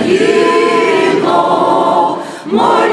Україно, моя